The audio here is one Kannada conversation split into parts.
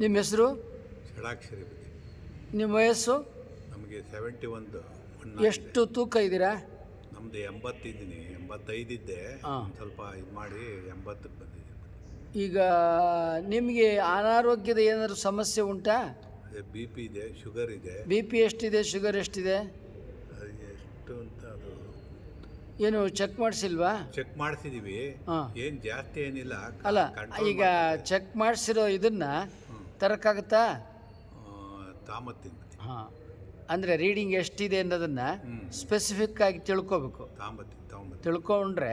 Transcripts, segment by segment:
ನಿಮ್ಮ ಹೆಸರು? ಷಡಾಕ್ಷರಿ ನಿಮ್ಮ ವಯಸ್ಸು? ನಮಗೆ ಸೆವೆಂಟಿ ಒಂದು ಎಷ್ಟು ತೂಕ ಇದ್ದೀರಾ? ನಮ್ಮದು ಎಂಬತ್ತಿದ್ದೀನಿ ಎಂಬತ್ತೈದಿದ್ದೆ ಹಾ. ಒಂದ್ ಸ್ವಲ್ಪ ಇದು ಮಾಡಿ ಎಂಬತ್ತಕ್ಕೆ ಬಂದಿದ್ದೀನಿ. ಈಗ ನಿಮಗೆ ಅನಾರೋಗ್ಯದ ಏನಾದರೂ ಸಮಸ್ಯೆ ಉಂಟಾ? ಅದೇ ಬಿ ಪಿ ಇದೆ ಶುಗರ್ ಇದೆ. ಬಿ ಪಿ ಎಷ್ಟಿದೆ ಶುಗರ್ ಎಷ್ಟಿದೆ? ಅದು ಎಷ್ಟು ಅಂತ ಅದು ಏನು ಚೆಕ್ ಮಾಡಿಸಿಲ್ವಾ? ಚೆಕ್ ಮಾಡಿಸಿದೀವಿ. ಹಾಂ. ಏನು ಜಾಸ್ತಿ ಏನಿಲ್ಲ ಅಲ್ಲ control ಈಗ ಮಾಡ್ತಿದೆ. ಚೆಕ್ ಮಾಡಿಸಿರೋ ಇದನ್ನ ತರಕ್ಕಾಗತ್ತಾ ತಾಮತ್ತಿಂದ ಹಾಂ. ಅಂದರೆ ರೀಡಿಂಗ್ ಎಷ್ಟಿದೆ ಅನ್ನೋದನ್ನು ಸ್ಪೆಸಿಫಿಕ್ ಆಗಿ ತಿಳ್ಕೊಬೇಕು. ತಾಮತ್ತಿಂದ ತಿಳ್ಕೊಂಡ್ರೆ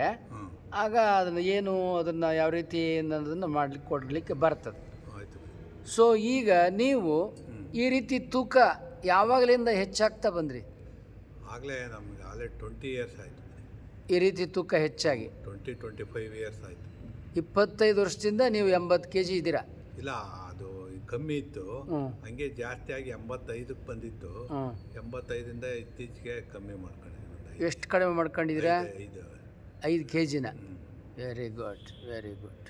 ಆಗ ಅದನ್ನು ಏನು ಅದನ್ನು ಯಾವ ರೀತಿ ಅನ್ನೋದನ್ನು ಮಾಡ್ಲಿಕ್ಕೆ ಕೊಡಲಿಕ್ಕೆ ಬರ್ತದೆ. ಆಯಿತು. ಸೊ ಈಗ ನೀವು ಈ ರೀತಿ ತೂಕ ಯಾವಾಗಲಿಂದ ಹೆಚ್ಚಾಗ್ತಾ ಬಂದ್ರಿ? ಆಗಲೇ ನಮಗೆ ಆಗಲೇ ಟ್ವೆಂಟಿ ಇಯರ್ಸ್ ಆಯಿತು. ಈ ರೀತಿ ತೂಕ ಹೆಚ್ಚಾಗಿ. ಟ್ವೆಂಟಿ ಟ್ವೆಂಟಿ ಫೈವ್ ಇಯರ್ಸ್ ಆಯಿತು. ಇಪ್ಪತ್ತೈದು ವರ್ಷದಿಂದ ನೀವು ಎಂಬತ್ತು ಕೆ ಜಿ ಇದ್ದೀರಾ? ಇಲ್ಲ ಕಮ್ಮಿ ಇತ್ತು. ಹಂಗೆ ಜಾಸ್ತಿ ಆಗಿ ಎಂಬತ್ತೈದಕ್ಕೆ ಬಂದಿತ್ತು. ಎಂಬತ್ತೈದಿಂದ ಎಂಬತ್ತೈದರಿಂದ ಇತ್ತೀಚೆಗೆ ಕಮ್ಮಿ ಮಾಡ್ಕೊಂಡಿದ್ದೀನಿ ಎಷ್ಟು ಕಡಿಮೆ ಮಾಡ್ಕೊಂಡಿದ್ರೆ ಐದು ಐದು. ಕೆ ಜಿನ ವೆರಿ ಗುಡ್ ವೆರಿ ಗುಡ್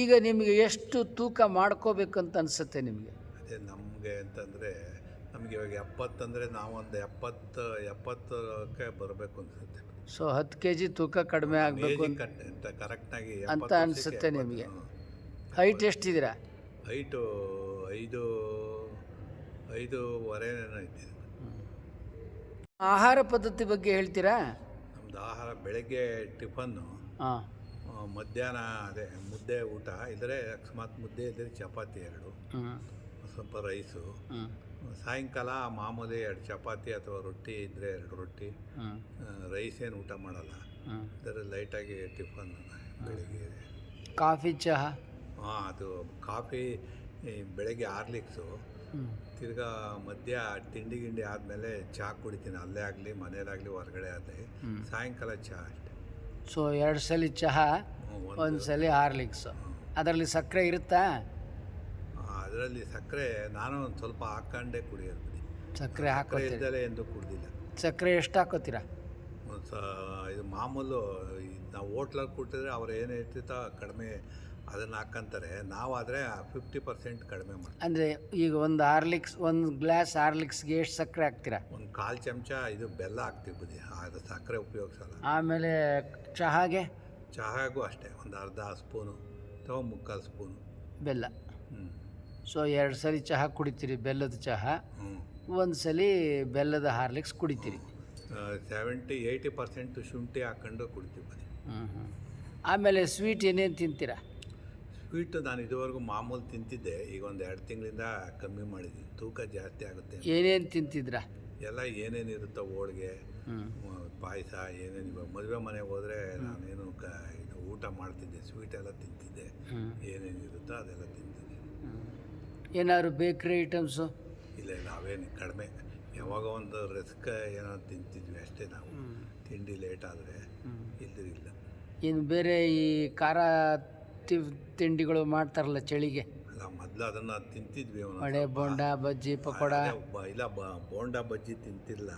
ಈಗ ನಿಮಗೆ ಎಷ್ಟು ತೂಕ ಮಾಡ್ಕೋಬೇಕಂತ ಅನಿಸುತ್ತೆ ನಿಮಗೆ? ಅದೇ ನಮಗೆ ಅಂತಂದರೆ ನಮಗೆ ಇವಾಗ ಎಪ್ಪತ್ತಂದರೆ ನಾವೊಂದು ಎಪ್ಪತ್ತು ಎಪ್ಪತ್ತಕ್ಕೆ ಬರಬೇಕು ಅನಿಸುತ್ತೆ. ಸೊ ಹತ್ತು ಕೆ ಜಿ ತೂಕ ಕಡಿಮೆ ಆಗಬೇಕು ಅಂತ ಕರೆಕ್ಟಾಗಿ ಅಂತ ಅನಿಸುತ್ತೆ ನಿಮಗೆ. ಹೈಟ್ ಎಷ್ಟಿದ್ದೀರಾ? ಹೈಟು ಐದು ಐದೂವರೆನೇನೋ ಇದ್ದೀನಿ ಆಹಾರ ಪದ್ಧತಿ ಬಗ್ಗೆ ಹೇಳ್ತೀರಾ? ನಮ್ದು ಆಹಾರ ಬೆಳಗ್ಗೆ ಟಿಫನ್ನು ಹಾಂ ಮಧ್ಯಾಹ್ನ ಅದೇ ಮುದ್ದೆ ಊಟ ಇದ್ದರೆ ಅಕಸ್ಮಾತ್ ಮುದ್ದೆ ಇದ್ದರೆ ಚಪಾತಿ ಎರಡು ಸ್ವಲ್ಪ ರೈಸು ಸಾಯಂಕಾಲ ಮಾಮೂಲಿ ಎರಡು ಚಪಾತಿ ಅಥವಾ ರೊಟ್ಟಿ ಇದ್ದರೆ ಎರಡು ರೊಟ್ಟಿ ರೈಸ್ ಏನು ಊಟ ಮಾಡಲ್ಲ. ಇದರ ಲೈಟಾಗಿ ಟಿಫನ್ ಬೆಳಿಗ್ಗೆ. ಕಾಫಿ ಚಹಾ? ಹಾಂ ಅದು ಕಾಫಿ ಈ ಬೆಳಗ್ಗೆ ಆರ್ಲಿಕ್ಸು. ತಿರ್ಗಾ ಮಧ್ಯ ತಿಂಡಿ ಗಿಂಡಿ ಆದಮೇಲೆ ಚಹಾ ಕುಡಿತೀನಿ. ಅಲ್ಲೇ ಆಗಲಿ ಮನೇಲಾಗಲಿ ಹೊರಗಡೆ ಆಗಲಿ. ಸಾಯಂಕಾಲ ಚಹಾ ಅಷ್ಟೆ. ಸೊ ಎರಡು ಸಲ ಚಹಾ ಒಂದು ಸಲ ಆರ್ಲಿಕ್ಸ್. ಅದರಲ್ಲಿ ಸಕ್ಕರೆ ಇರುತ್ತಾ? ಅದರಲ್ಲಿ ಸಕ್ಕರೆ ನಾನು ಒಂದು ಸ್ವಲ್ಪ ಹಾಕೊಂಡೇ ಕುಡಿಯೋದು ಸಕ್ಕರೆ ಹಾಕೋತೀರಿ ಎಂದು ಕುಡ್ದಿಲ್ಲ. ಸಕ್ಕರೆ ಎಷ್ಟು ಹಾಕೋತೀರಾ ಇದು ಮಾಮೂಲು ನಾವು ಹೋಟ್ಲಲ್ಲಿ ಕೊಟ್ಟಿದ್ರೆ ಅವ್ರು ಏನು ಇರ್ತಿತ್ತೋ ಕಡಿಮೆ ಅದನ್ನು ಹಾಕ್ಕಂತಾರೆ ನಾವಾದರೆ ಫಿಫ್ಟಿ ಪರ್ಸೆಂಟ್ ಕಡಿಮೆ ಮಾಡ್ತೀವಿ. ಅಂದರೆ ಈಗ ಒಂದು ಹಾರ್ಲಿಕ್ಸ್ ಒಂದು ಗ್ಲಾಸ್ ಹಾರ್ಲಿಕ್ಸ್ಗೆ ಎಷ್ಟು ಸಕ್ಕರೆ ಹಾಕ್ತೀರಾ? ಒಂದು ಕಾಲು ಚಮಚ ಇದು ಬೆಲ್ಲ ಹಾಕ್ತೀವಿ ಬುದ್ಧಿ. ಅದು ಸಕ್ಕರೆ ಉಪಯೋಗಿಸಲ್ಲ. ಆಮೇಲೆ ಚಹಾಗೆ? ಚಹಾಗೂ ಅಷ್ಟೇ. ಒಂದು ಅರ್ಧ ಸ್ಪೂನು ಅಥವಾ ಮುಕ್ಕಾಲು ಸ್ಪೂನು. ಬೆಲ್ಲ. ಹ್ಞೂ ಸೊ ಎರಡು ಸಲ ಚಹಾ ಕುಡಿತೀರಿ ಬೆಲ್ಲದ ಚಹಾ. ಹ್ಞೂ ಒಂದು ಸಲ ಬೆಲ್ಲದ ಹಾರ್ಲಿಕ್ಸ್ ಕುಡಿತೀರಿ. ಸೆವೆಂಟಿ ಏಯ್ಟಿ ಪರ್ಸೆಂಟ್ ಶುಂಠಿ ಹಾಕ್ಕೊಂಡು ಕುಡಿತೀವಿ ಬನ್ನಿ ಹ್ಞೂ ಹ್ಞೂ ಆಮೇಲೆ ಸ್ವೀಟ್ ಏನೇನು ತಿಂತೀರಾ? ಸ್ವೀಟು ನಾನು ಇದುವರೆಗೂ ಮಾಮೂಲು ತಿಂತಿದ್ದೆ. ಈಗ ಒಂದು ಎರಡು ತಿಂಗಳಿಂದ ಕಮ್ಮಿ ಮಾಡಿದ್ದೀನಿ. ತೂಕ ಜಾಸ್ತಿ ಆಗುತ್ತೆ. ಏನೇನು ತಿಂತಿದ್ರ? ಎಲ್ಲ ಏನೇನಿರುತ್ತೋ ಹೋಳಿಗೆ ಹ್ಞೂ ಪಾಯಸ ಏನೇನು ಇವಾಗ ಮದುವೆ ಮನೆಗೆ ಹೋದ್ರೆ ನಾನೇನು ಕ ಇದು ಊಟ ಮಾಡ್ತಿದ್ದೆ. ಸ್ವೀಟ್ ಎಲ್ಲ ತಿಂತಿದ್ದೆ. ಹ್ಞೂ ಏನೇನಿರುತ್ತೋ ಅದೆಲ್ಲ ತಿಂತಿದ್ದೆ. ಏನಾದ್ರು ಬೇಕ್ರಿ ಐಟಮ್ಸು? ಇಲ್ಲ ಇಲ್ಲ ಅವೇನು ಕಡಿಮೆ. ಯಾವಾಗ ಒಂದು ರಿಸ್ಕ್ ಏನಾದ್ರು ತಿಂತಿದ್ವಿ ಅಷ್ಟೇ ನಾವು. ತಿಂಡಿ ಲೇಟ್ ಆದರೆ ಇಲ್ದಿರಿಲ್ಲ. ಇನ್ನು ಬೇರೆ ಈ ಖಾರ ತಿ- ತಿಂಡಿಗಳು ಮಾಡ್ತಾರಲ್ಲ ಚಳಿಗೆ. ಅಲ್ಲ ಮೊದಲು ಅದನ್ನು ತಿಂತಿದ್ವಿ ವಡೆ ಬೋಂಡ ಬಜ್ಜಿ ಪಕೋಡ. ಅದೇ ಬ- ಇಲ್ಲ ಬ- ಬೋಂಡ ಬಜ್ಜಿ ತಿಂತಿಲ್ಲ.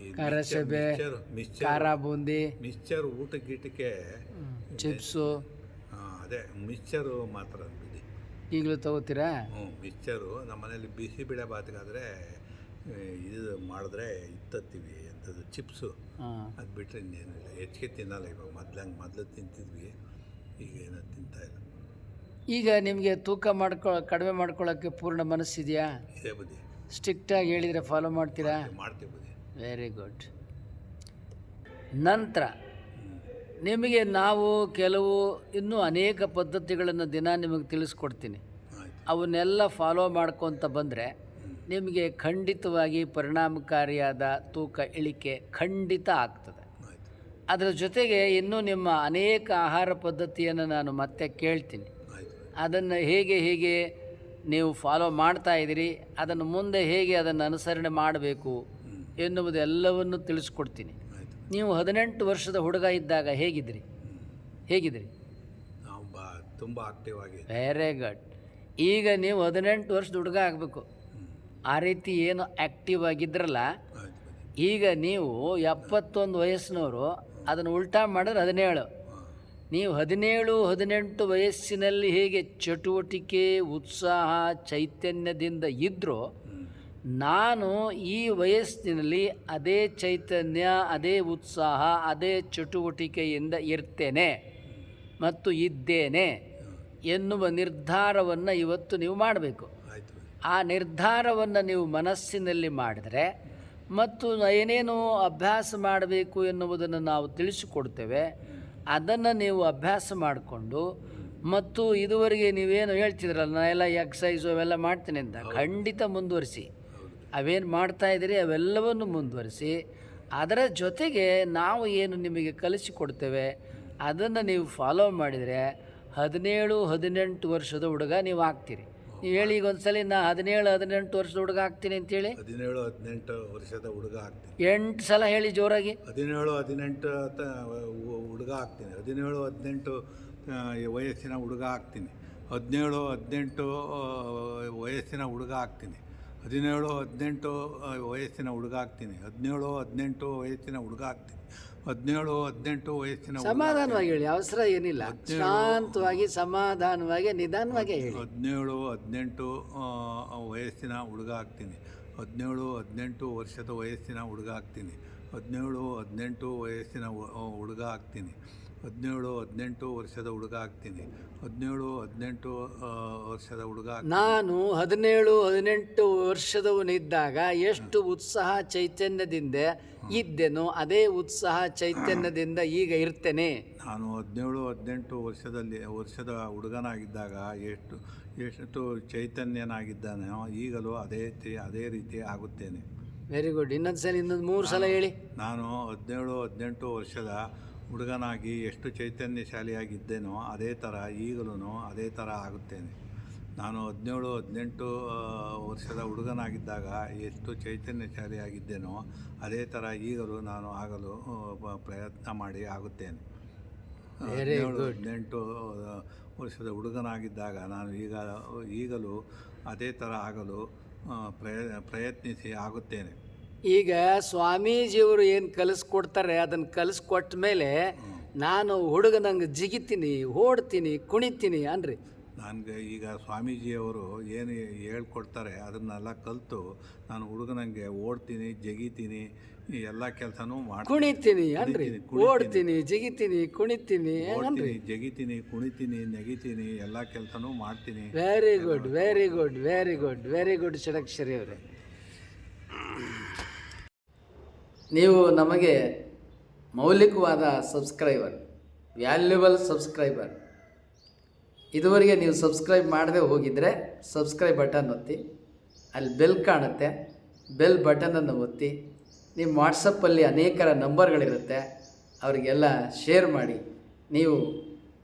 ಈ ಖಾರ ಮಿಕ್ಚರ್- ಸೇಬೆ, ಮಿಕ್ಚರ್ ಮಿಕ್ಚರ್ ಖಾರ ಬೂಂದಿ. ಮಿಕ್ಚರ್ ಊಟ ಗೀಟಕ್ಕೆ ಚಿಪ್ಸು. ಆ, ಅದೇ ಮಿಕ್ಚರು ಮಾತ್ರ ಬಿಡಿ ಈಗಲೂ ತಗೋತೀರಾ? ಹ್ಞೂ ಮಿಕ್ಸ್ಚರು ನಮ್ಮ ಮನೇಲಿ ಬಿಸಿ ಬಿಳೆ ಬಾತ್ಗಾದರೆ ಇದು ಮಾಡಿದ್ರೆ ಇತ್ತತ್ತೀವಿ ಎಂಥದ್ದು ಚಿಪ್ಸು. ಹಾಂ. ಅದು ಬಿಟ್ಟರೆ ಇನ್ನೇನಿಲ್ಲ. ಹೆಚ್ಚಿಗೆ ತಿನ್ನಲ್ಲ ಇವಾಗ ಮೊದ್ಲಂಗೆ ಮೊದಲು ತಿಂತಿದ್ವಿ. ಈಗ ಏನೋ ತಿಂತಾ ಇಲ್ಲ ಈಗ ನಿಮಗೆ ತೂಕ ಮಾಡ್ಕೊ ಕಡಿಮೆ ಮಾಡ್ಕೊಳ್ಳೋಕ್ಕೆ ಪೂರ್ಣ ಮನಸ್ಸಿದೆಯಾ? ಇದೇ ಬುದ್ಧಿ. ಸ್ಟ್ರಿಕ್ಟಾಗಿ ಹೇಳಿದರೆ ಫಾಲೋ ಮಾಡ್ತೀರಾ? ಮಾಡ್ತೀವಿ ಬುದ್ಧಿ. ವೆರಿ ಗುಡ್ ನಂತರ ನಿಮಗೆ ನಾವು ಕೆಲವು ಇನ್ನೂ ಅನೇಕ ಪದ್ಧತಿಗಳನ್ನು ದಿನ ನಿಮಗೆ ತಿಳಿಸ್ಕೊಡ್ತೀನಿ. ಆಯಿತು. ಅವನ್ನೆಲ್ಲ ಫಾಲೋ ಮಾಡ್ಕೊತ ಬಂದರೆ ನಿಮಗೆ ಖಂಡಿತವಾಗಿ ಪರಿಣಾಮಕಾರಿಯಾದ ತೂಕ ಇಳಿಕೆ ಖಂಡಿತ ಆಗ್ತದೆ. ಅದರ ಜೊತೆಗೆ ಇನ್ನೂ ನಿಮ್ಮ ಅನೇಕ ಆಹಾರ ಪದ್ಧತಿಯನ್ನು ನಾನು ಮತ್ತೆ ಕೇಳ್ತೀನಿ. ಅದನ್ನು ಹೇಗೆ ಹೇಗೆ ನೀವು ಫಾಲೋ ಮಾಡ್ತಾ ಇದ್ದೀರಿ ಅದನ್ನು ಮುಂದೆ ಹೇಗೆ ಅದನ್ನು ಅನುಸರಣೆ ಮಾಡಬೇಕು ಎನ್ನುವುದೆಲ್ಲವನ್ನು ತಿಳಿಸ್ಕೊಡ್ತೀನಿ. ನೀವು ಹದಿನೆಂಟು ವರ್ಷದ ಹುಡುಗ ಇದ್ದಾಗ ಹೇಗಿದ್ರಿ? ಹೇಗಿದ್ರಿ? ನಾವು ಬಾ ತುಂಬ ಆಕ್ಟಿವ್ ಆಗಿ ವೆರಿ ಗುಡ್ ಈಗ ನೀವು ಹದಿನೆಂಟು ವರ್ಷದ ಹುಡುಗ ಆಗಬೇಕು. ಆ ರೀತಿ ಏನು ಆ್ಯಕ್ಟಿವ್ ಆಗಿದ್ರಲ್ಲ ಈಗ ನೀವು ಎಪ್ಪತ್ತೊಂದು ವಯಸ್ಸಿನವರು ಅದನ್ನು ಉಲ್ಟಾ ಮಾಡಿದ್ರೆ ಹದಿನೇಳು. ನೀವು ಹದಿನೇಳು ಹದಿನೆಂಟು ವಯಸ್ಸಿನಲ್ಲಿ ಹೇಗೆ ಚಟುವಟಿಕೆ ಉತ್ಸಾಹ ಚೈತನ್ಯದಿಂದ ಇದ್ದರೂ ನಾನು ಈ ವಯಸ್ಸಿನಲ್ಲಿ ಅದೇ ಚೈತನ್ಯ ಅದೇ ಉತ್ಸಾಹ ಅದೇ ಚಟುವಟಿಕೆಯಿಂದ ಇರ್ತೇನೆ ಮತ್ತು ಇದ್ದೇನೆ ಎನ್ನುವ ನಿರ್ಧಾರವನ್ನು ಇವತ್ತು ನೀವು ಮಾಡಬೇಕು. ಆ ನಿರ್ಧಾರವನ್ನು ನೀವು ಮನಸ್ಸಿನಲ್ಲಿ ಮಾಡಿದರೆ ಮತ್ತು ಏನೇನು ಅಭ್ಯಾಸ ಮಾಡಬೇಕು ಎನ್ನುವುದನ್ನು ನಾವು ತಿಳಿಸಿಕೊಡ್ತೇವೆ. ಅದನ್ನು ನೀವು ಅಭ್ಯಾಸ ಮಾಡಿಕೊಂಡು ಮತ್ತು ಇದುವರೆಗೆ ನೀವೇನು ಹೇಳ್ತಿದ್ರಲ್ಲ ಎಲ್ಲ ಎಕ್ಸಸೈಸು ಅವೆಲ್ಲ ಮಾಡ್ತೀನಿ ಅಂತ. ಖಂಡಿತ ಮುಂದುವರಿಸಿ. ಅವೇನು ಮಾಡ್ತಾ ಇದ್ದೀರಿ ಅವೆಲ್ಲವನ್ನು ಮುಂದುವರಿಸಿ. ಅದರ ಜೊತೆಗೆ ನಾವು ಏನು ನಿಮಗೆ ಕಲಿಸಿಕೊಡ್ತೇವೆ ಅದನ್ನು ನೀವು ಫಾಲೋ ಮಾಡಿದರೆ ಹದಿನೇಳು ಹದಿನೆಂಟು ವರ್ಷದ ಹುಡುಗ ನೀವು ಆಗ್ತೀರಿ. ನೀವು ಹೇಳಿ ಈಗ ಒಂದ್ಸಲಿ ನಾ ಹದಿನೇಳು ಹದಿನೆಂಟು ವರ್ಷದ ಹುಡುಗ ಆಗ್ತೀನಿ ಅಂತೇಳಿ ಹದಿನೇಳು ಹದಿನೆಂಟು ವರ್ಷದ ಹುಡುಗ ಆಗ್ತೀನಿ. ಎಂಟು ಸಲ ಹೇಳಿ ಜೋರಾಗಿ. ಹದಿನೇಳು ಹದಿನೆಂಟು ತ- ಹುಡುಗ ಆಗ್ತೀನಿ. ಹದಿನೇಳು ಹದಿನೆಂಟು ವಯಸ್ಸಿನ ಹುಡುಗ ಆಗ್ತೀನಿ. ಹದಿನೇಳು ಹದಿನೆಂಟು ವಯಸ್ಸಿನ ಹುಡುಗ ಆಗ್ತೀನಿ. ಹದಿನೇಳು ಹದಿನೆಂಟು ವಯಸ್ಸಿನ ಹುಡುಗ ಆಗ್ತೀನಿ. ಹದಿನೇಳು ಹದಿನೆಂಟು ವಯಸ್ಸಿನ ಹುಡುಗ ಆಗ್ತೀನಿ. ಹದಿನೇಳು ಹದಿನೆಂಟು ವಯಸ್ಸಿನ ಸಮಾಧಾನವಾಗಿ ಹೇಳಿ ಅವಸರ ಏನಿಲ್ಲ. ಶಾಂತವಾಗಿ ಸಮಾಧಾನವಾಗಿ ನಿಧಾನವಾಗಿ ಹೇಳಿ. ಹದಿನೇಳು ಹದಿನೆಂಟು ವಯಸ್ಸಿನ ಹುಡುಗ ಆಗ್ತೀನಿ. ಹದಿನೇಳು ಹದಿನೆಂಟು ವರ್ಷದ ವಯಸ್ಸಿನ ಹುಡುಗ ಆಗ್ತೀನಿ. ಹದಿನೇಳು ಹದಿನೆಂಟು ವಯಸ್ಸಿನ ಹುಡುಗ ಆಗ್ತೀನಿ. ಹದಿನೇಳು ಹದಿನೆಂಟು ವರ್ಷದ ಹುಡುಗ ಆಗ್ತೀನಿ. ಹದಿನೇಳು ಹದಿನೆಂಟು ವರ್ಷದ ಹುಡುಗ ನಾನು ಹದಿನೇಳು ಹದಿನೆಂಟು ವರ್ಷದವನಿದ್ದಾಗ ಎಷ್ಟು ಉತ್ಸಾಹ ಚೈತನ್ಯದಿಂದ ಇದ್ದೆನೋ ಅದೇ ಉತ್ಸಾಹ ಚೈತನ್ಯದಿಂದ ಈಗ ಇರ್ತೇನೆ. ನಾನು ಹದಿನೇಳು ಹದಿನೆಂಟು ವರ್ಷದಲ್ಲಿ ವರ್ಷದ ಹುಡುಗನಾಗಿದ್ದಾಗ ಎಷ್ಟು ಎಷ್ಟು ಚೈತನ್ಯನಾಗಿದ್ದಾನೋ ಈಗಲೂ ಅದೇ ಅದೇ ರೀತಿ ಆಗುತ್ತೇನೆ. ವೆರಿ ಗುಡ್ ಇನ್ನೊಂದು ಸಲ ಇನ್ನೊಂದು ಮೂರು ಸಲ ಹೇಳಿ. ನಾನು ಹದಿನೇಳು ಹದಿನೆಂಟು ವರ್ಷದ ಹುಡುಗನಾಗಿ ಎಷ್ಟು ಚೈತನ್ಯಶಾಲಿಯಾಗಿದ್ದೇನೋ ಅದೇ ಥರ ಈಗಲೂ ಅದೇ ಥರ ಆಗುತ್ತೇನೆ. ನಾನು ಹದಿನೇಳು ಹದಿನೆಂಟು ವರ್ಷದ ಹುಡುಗನಾಗಿದ್ದಾಗ ಎಷ್ಟು ಚೈತನ್ಯಶಾಲಿಯಾಗಿದ್ದೇನೋ ಅದೇ ಥರ ಈಗಲೂ ನಾನು ಆಗಲು ಪ್ರಯತ್ನ ಮಾಡಿ ಆಗುತ್ತೇನೆ. ಹದಿನೇಳು ಹದಿನೆಂಟು ವರ್ಷದ ಹುಡುಗನಾಗಿದ್ದಾಗ ನಾನು ಈಗ ಈಗಲೂ ಅದೇ ಥರ ಆಗಲು ಪ್ರಯ ಪ್ರಯತ್ನಿಸಿ ಆಗುತ್ತೇನೆ. ಈಗ ಸ್ವಾಮೀಜಿಯವರು ಏನು ಕಲಿಸ್ಕೊಡ್ತಾರೆ ಅದನ್ನು ಕಲಿಸ್ಕೊಟ್ಟ ಮೇಲೆ ನಾನು ಹುಡುಗನಂಗೆ ಜಿಗಿತೀನಿ ಓಡ್ತೀನಿ ಕುಣಿತೀನಿ ಅನ್ರಿ. ನನಗೆ ಈಗ ಸ್ವಾಮೀಜಿಯವರು ಏನು ಹೇಳ್ಕೊಡ್ತಾರೆ ಅದನ್ನೆಲ್ಲ ಕಲಿತು ನಾನು ಹುಡುಗನಂಗೆ ಓಡ್ತೀನಿ ಜಗಿತೀನಿ ಎಲ್ಲ ಕೆಲಸನೂ ಮಾಡಿ ಕುಣಿತೀನಿ ಅನ್ರಿ. ಓಡ್ತೀನಿ ಜಗಿತೀನಿ ಕುಣಿತೀನಿ ಓಡ್ತೀನಿ ಜಗಿತೀನಿ ಕುಣಿತೀನಿ ನೆಗಿತೀನಿ ಎಲ್ಲ ಕೆಲಸನೂ ಮಾಡ್ತೀನಿ. Very good very good very good very good Shadakshari ಅವರೇ. ನೀವು ನಮಗೆ ಮೌಲಿಕವಾದ ಸಬ್ಸ್ಕ್ರೈಬರ್ ವ್ಯಾಲ್ಯೂಬಲ್ ಸಬ್ಸ್ಕ್ರೈಬರ್, ಇದುವರೆಗೆ ನೀವು ಸಬ್ಸ್ಕ್ರೈಬ್ ಮಾಡದೆ ಹೋಗಿದ್ದರೆ ಸಬ್ಸ್ಕ್ರೈಬ್ ಬಟನ್ ಒತ್ತಿ, ಅಲ್ಲಿ ಬೆಲ್ ಕಾಣುತ್ತೆ ಬೆಲ್ ಬಟನನ್ನು ಒತ್ತಿ, ನಿಮ್ಮ ವಾಟ್ಸಪ್ಪಲ್ಲಿ ಅನೇಕರ ನಂಬರ್ಗಳಿರುತ್ತೆ, ಅವರಿಗೆಲ್ಲ ಶೇರ್ ಮಾಡಿ, ನೀವು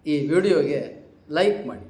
ಈ ವಿಡಿಯೋಗೆ ಲೈಕ್ ಮಾಡಿ.